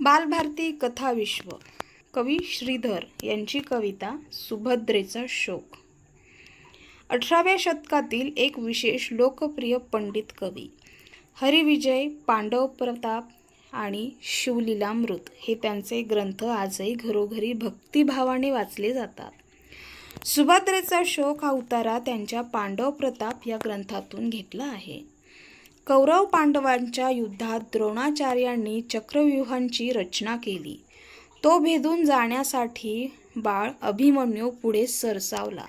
बालभारती कथाविश्व कवी श्रीधर यांची कविता सुभद्रेचा शोक. अठराव्या शतकातील एक विशेष लोकप्रिय पंडित कवी हरिविजय पांडव प्रताप आणि शिवलीलामृत हे त्यांचे ग्रंथ आजही घरोघरी भक्तिभावाने वाचले जातात. सुभद्रेचा शोक हा उतारा त्यांच्या पांडव प्रताप या ग्रंथातून घेतला आहे. कौरव पांडवांच्या युद्धात द्रोणाचार्यांनी चक्रव्यूहांची रचना केली. तो भेदून जाण्यासाठी बाळ अभिमन्यू पुढे सरसावला.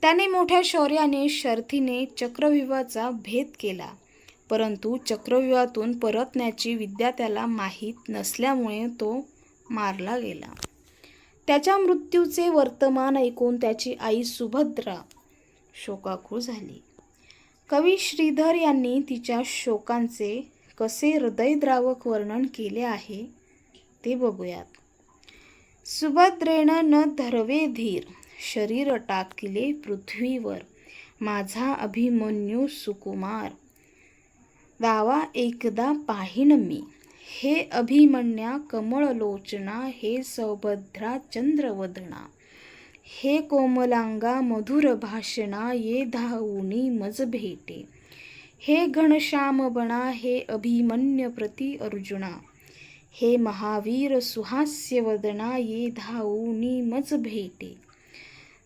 त्याने मोठ्या शौर्याने शर्थीने चक्रव्यूहाचा भेद केला. परंतु चक्रव्यूहातून परतण्याची विद्या त्याला माहीत नसल्यामुळे तो मारला गेला. त्याच्या मृत्यूचे वर्तमान ऐकून त्याची आई सुभद्रा शोकाकुळ झाली. कवी श्रीधर यांनी तिच्या शोकांचे कसे हृदयद्रावक वर्णन केले आहे ते बघूयात. सुभद्रेण न धरवे धीर शरीर टाकिले पृथ्वीवर माझा अभिमन्यू सुकुमार. दावा एकदा पाहिन मी हे अभिमन्या कमळलोचना हे सौभद्रा चंद्रवदना. हे कोमलांगा मधुर भाषणा ये धावुनी मज भेटे. हे घनश्यामबणा हे अभिमन्य प्रति अर्जुना. हे महावीर सुहास्यवदना ये धावुनी मज भेटे.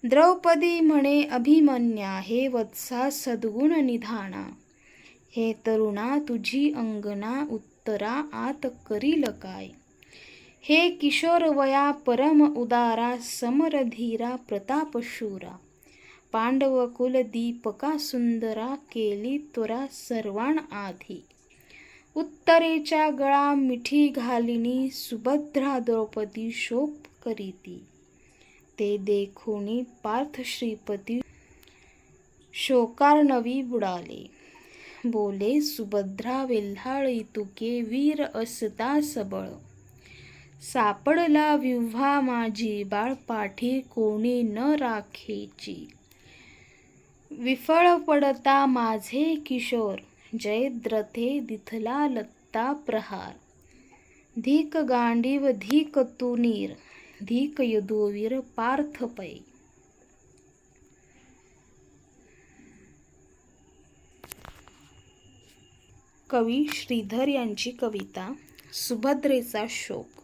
द्रौपदी म्हणे अभिमन्या हे वत्सा सद्गुण निधाना. हे तरुणा तुझी अंगना उत्तरा आत करील काय? हे किशोरवया परम उदारा समरधीरा प्रतापशूरा पांडव कुल दीपका सुंदरा केली त्वरा सर्वान आधी. उत्तरेच्या गळा मिठी घालिनी सुभद्रा द्रौपदी शोक करीती. ते देखुनी पार्थ श्रीपती शोकार्णवी बुडाले. बोले सुभद्रा वेल्हाळी तुके वीर असता सबळ. सापडला विव्हा माझी बाळपाठी कोणी न राखेची. विफळ पडता माझे किशोर जयद्रथे दिथला लत्ता प्रहार. धीक गांडीव धीक तुनीर धीक यदोवीर पार्थ पै. कवी श्रीधर यांची कविता सुभद्रेचा शोक.